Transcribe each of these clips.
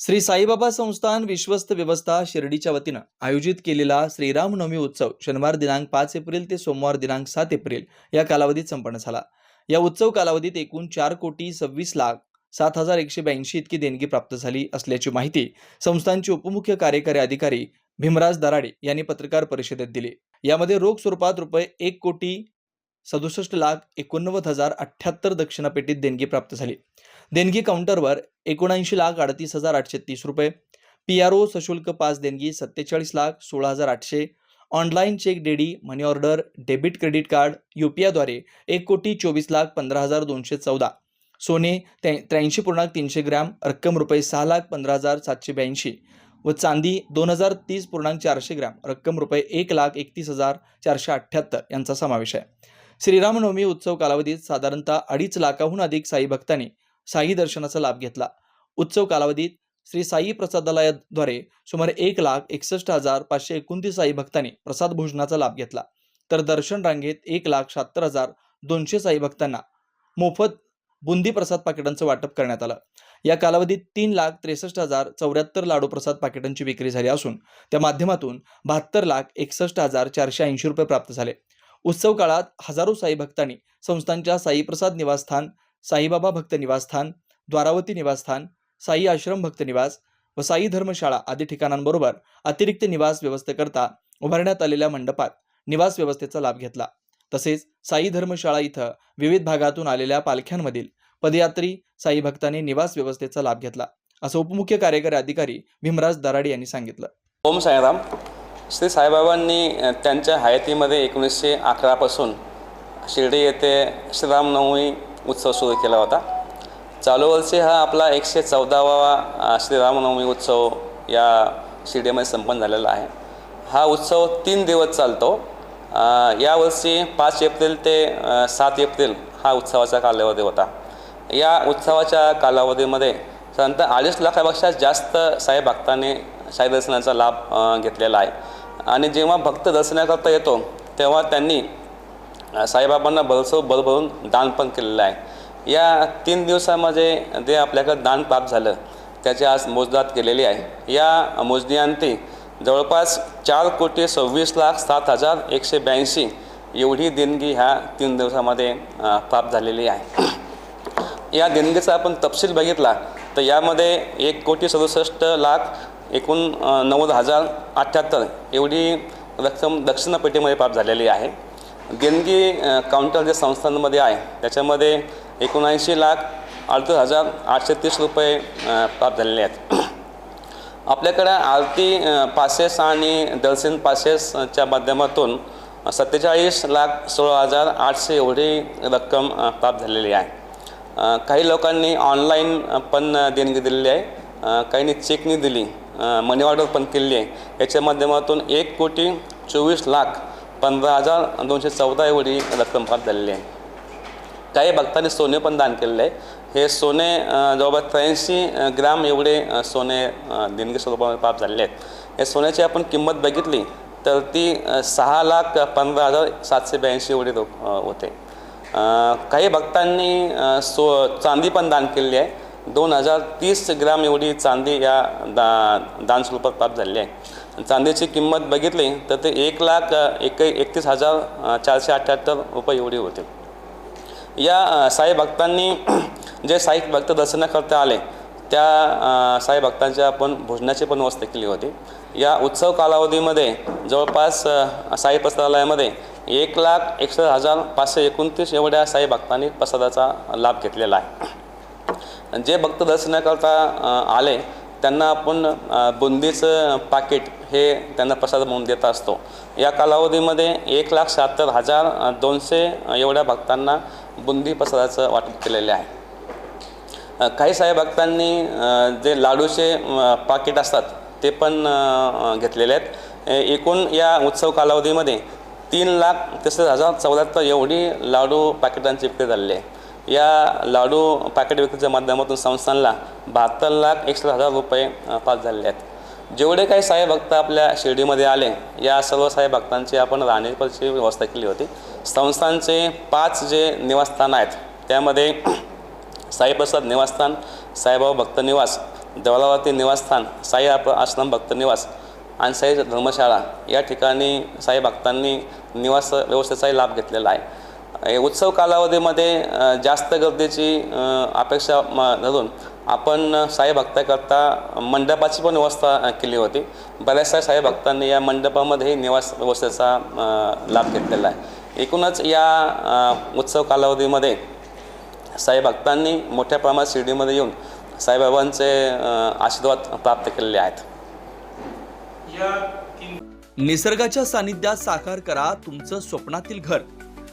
श्री साईबाबा संस्थान विश्वस्त व्यवस्था शिर्डीच्या वतीनं आयोजित केलेला श्रीरामनवमी उत्सव शनिवार दिनांक पाच एप्रिल ते सोमवार दिनांक सात एप्रिल या कालावधीत संपन्न झाला. या उत्सव कालावधीत एकूण चार कोटी सव्वीस लाख सात हजार एकशे ब्याऐंशी इतकी देणगी प्राप्त झाली असल्याची माहिती संस्थांचे उपमुख्य कार्यकारी अधिकारी भीमराज दराडे यांनी पत्रकार परिषदेत दिली. यामध्ये रोख स्वरूपात रुपये एक कोटी सदुसष्ट लाख एकोणनव्वद हजार अठ्ठ्याहत्तर दक्षिणापेटीत देणगी प्राप्त झाली. देणगी काउंटरवर एकोणऐंशी लाख अडतीस हजार आठशे तीस रुपये. पी आर ओ सशुल्क पाच देणगी सत्तेचाळीस लाख सोळा हजार आठशे. Online cheque D D money order debit credit card U P आयद्वारे एक कोटी चोवीस लाख पंधरा हजार दोनशे चौदा. सोने त्र्या- त्र्याऐंशी पूर्णांक तीनशे ग्रॅम रक्कम रुपये सहा लाख पंधरा हजार सातशे ब्याऐंशी. व चांदी दोन हजार तीस पूर्णांक चारशे ग्रॅम रक्कम रुपये एक लाख एकतीस हजार चारशे अठ्ठ्याहत्तर यांचा समावेश आहे. श्रीरामनवमी उत्सव कालावधीत साधारणतः अडीच लाखाहून अधिक साई भक्तांनी साई दर्शनाचा लाभ घेतला. उत्सव कालावधीत श्री साई प्रसादालयाद्वारे सुमारे एक लाख एकसष्ट हजार पाचशे एकोणतीस साई भक्तांनी प्रसाद भोजनाचा लाभ घेतला. तर दर्शन रांगेत एक लाख शहात्तर हजार दोनशे साई भक्तांना मोफत बुंदी प्रसाद पाकिटांचं वाटप करण्यात आलं. या कालावधीत तीन लाख त्रेसष्ट हजार चौऱ्याहत्तर लाडू प्रसाद पाकिटांची विक्री झाली असून त्या माध्यमातून बहात्तर लाख एकसष्ट हजार चारशे ऐंशी रुपये प्राप्त झाले. उत्सव काळात हजारो साई भक्तांनी संस्थांच्या साईप्रसाद निवासस्थान साईबाबा भक्त निवासस्थान द्वारावती निवासस्थान साई आश्रम भक्त निवास व साई धर्मशाळा आदी ठिकाणांबरोबर अतिरिक्त निवास व्यवस्थेकरता उभारण्यात आलेल्या मंडपात निवास व्यवस्थेचा लाभ घेतला. तसेच साई धर्मशाळा इथं विविध भागातून आलेल्या पालख्यांमधील पदयात्री साई भक्तांनी निवास व्यवस्थेचा लाभ घेतला असं उपमुख्य कार्यकारी अधिकारी भीमराज दराडे यांनी सांगितलं. ओम साईराम. श्री साईबाबांनी त्यांच्या हयातीमध्ये एकोणीसशे अकरापासून शिर्डी येथे श्रीरामनवमी उत्सव सुरू केला होता. चालू वर्षी हा आपला एकशे चौदावा श्रीरामनवमी उत्सव या शिर्डीमध्ये संपन्न झालेला आहे. हा उत्सव तीन दिवस चालतो. यावर्षी पाच एप्रिल ते सात एप्रिल हा उत्सवाचा कालावधी होता. या उत्सवाच्या कालावधीमध्ये साधारणतः अडीच लाखापेक्षा जास्त साई भक्तांनी साई दर्शनाचा लाभ घेतलेला आहे. आणि जेव्हा भक्त दर्शनाकरता येतो तेव्हा त्यांनी साईबाबांना भरसो भरभरून दान पण केलेलं आहे. या तीन दिवसामध्ये जे आपल्याकडं दान प्राप्त झालं त्याची आज मोजदात केलेली आहे. या मोजणीअंती जवळपास चार कोटी सव्वीस लाख सात हजार एकशे ब्याऐंशी एवढी देणगी ह्या तीन दिवसामध्ये प्राप्त झालेली आहे. या देणगीचा आपण तपशील बघितला तर यामध्ये एक कोटी सदुसष्ट लाख एकूण नव्वद हजार अठ्ठ्याहत्तर एवढी रक्कम दक्षिणपेटीमध्ये प्राप्त झालेली आहे. देणगी काउंटर जे संस्थांमध्ये आहे त्याच्यामध्ये एकोणऐंशी लाख अडतीस हजार आठशे तीस रुपये प्राप्त झालेले आहेत. आपल्याकडं आरती पासेस आणि दर्शन पासेसच्या माध्यमातून सत्तेचाळीस लाख सोळा हजार आठशे एवढी रक्कम प्राप्त झालेली आहे. काही लोकांनी ऑनलाईन पण देणगी दिलेली आहे. काहींनी चेकनी दिली मनी ऑर्डर पण केलेली आहे. याच्या माध्यमातून एक कोटी चोवीस लाख पंधरा हजार दोनशे चौदा एवढी रक्कम प्राप्त झालेली आहे. काही भक्तांनी सोने पण दान केलेलं आहे. हे सोने जवळपास त्र्याऐंशी ग्राम एवढे सोने देणगी स्वरूपामध्ये प्राप्त झालेले आहेत. या सोन्याची आपण किंमत बघितली तर ती सहा लाख पंधरा हजार सातशे ब्याऐंशी एवढी रो होते. काही भक्तांनी सो चांदी पण दान केलेली आहे. दोन हजार तीस ग्राम एवढी चांदी या दा दान स्वरूपात प्राप्त झालेली आहे. चांदीची किंमत बघितली तर ते एक लाख एक एकतीस हजार चारशे अठ्ठ्याहत्तर रुपये एवढी होते. या साई भक्तांनी जे साई भक्त दर्शनाकरता आले त्या साई भक्तांच्या आपण भोजनाची पण व्यवस्था केली होती. या उत्सव कालावधीमध्ये जवळपास साई प्रसादालयामध्ये एक लाख एकसष्ट हजार पाचशे एकोणतीस एवढ्या साई भक्तांनी प्रसादाचा लाभ घेतलेला आहे. जे भक्त दर्शनाकरता आले त्यांना आपण बुंदीचं पाकिट हे त्यांना प्रसाद म्हणून देत असतो. या कालावधीमध्ये एक लाख शहात्तर हजार दोनशे एवढ्या भक्तांना बुंदी प्रसादाचं वाटप केलेले आहे. काही साई भक्तांनी जे लाडूचे पाकिट असतात ते पण घेतलेले आहेत. एकूण या उत्सव कालावधीमध्ये तीन लाख तीस हजार चौऱ्याहत्तर एवढी लाडू पाकिटांची विक्री झालेली आहे. या लाडू पाकिट विक्रीच्या माध्यमातून संस्थांना बहात्तर लाख एकसष्ट हजार रुपये पास झालेले आहेत. जेवढे काही साई भक्त आपल्या शिर्डीमध्ये आले या सर्व साई भक्तांची आपण राहण्याची व्यवस्था केली होती. संस्थानचे पाच जे निवासस्थान आहेत त्यामध्ये साईप्रसाद निवासस्थान साईबाबा भक्त निवास देवळावरती निवासस्थान साई आप आश्रम भक्त निवास आणि साई धर्मशाळा. या ठिकाणी साई भक्तांनी निवास व्यवस्थेचाही लाभ घेतलेला आहे. उत्सव कालावधीमध्ये जास्त गर्दीची अपेक्षा म धरून आपण साई भक्ताकरता मंडपाची पण व्यवस्था केली होती. बऱ्याचशा साई भक्तांनी या मंडपामध्येही निवास व्यवस्थेचा लाभ घेतलेला आहे. एकूणच या उत्सव कालावधीमध्ये साई भक्तांनी मोठ्या प्रमाणात शिर्डीमध्ये येऊन साईबाबांचे आशीर्वाद प्राप्त केलेले आहेत. निसर्गाच्या सानिध्यात साकार करा तुमचं स्वप्नातील घर.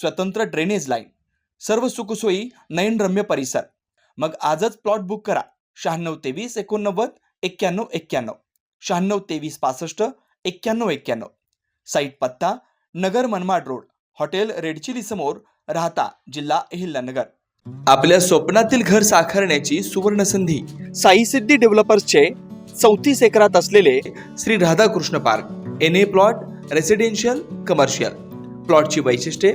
स्वतंत्र ड्रेनेज लाईन सर्व सुखसोयी नयनरम्य परिसर. मग आजच प्लॉट बुक करा. शहाण्णव तेवीस एकोणनव्वद एक्क्याण्णव एक्क्याण्णव. शहाण्णव तेवीस पासष्ट एक्क्याण्णव एक्क्याण्णव. साईट पत्ता Nagar Manmad road. Hotel red chilli समोर राहता जिल्हा अहिल्यानगर. आपल्या स्वप्नातील घर साकारण्याची सुवर्ण संधी साई सिद्धी डेव्हलपर्सचे चौतीस एकरात असलेले Shri Radhakrishna park. N A plot residential commercial प्लॉटची वैशिष्ट्ये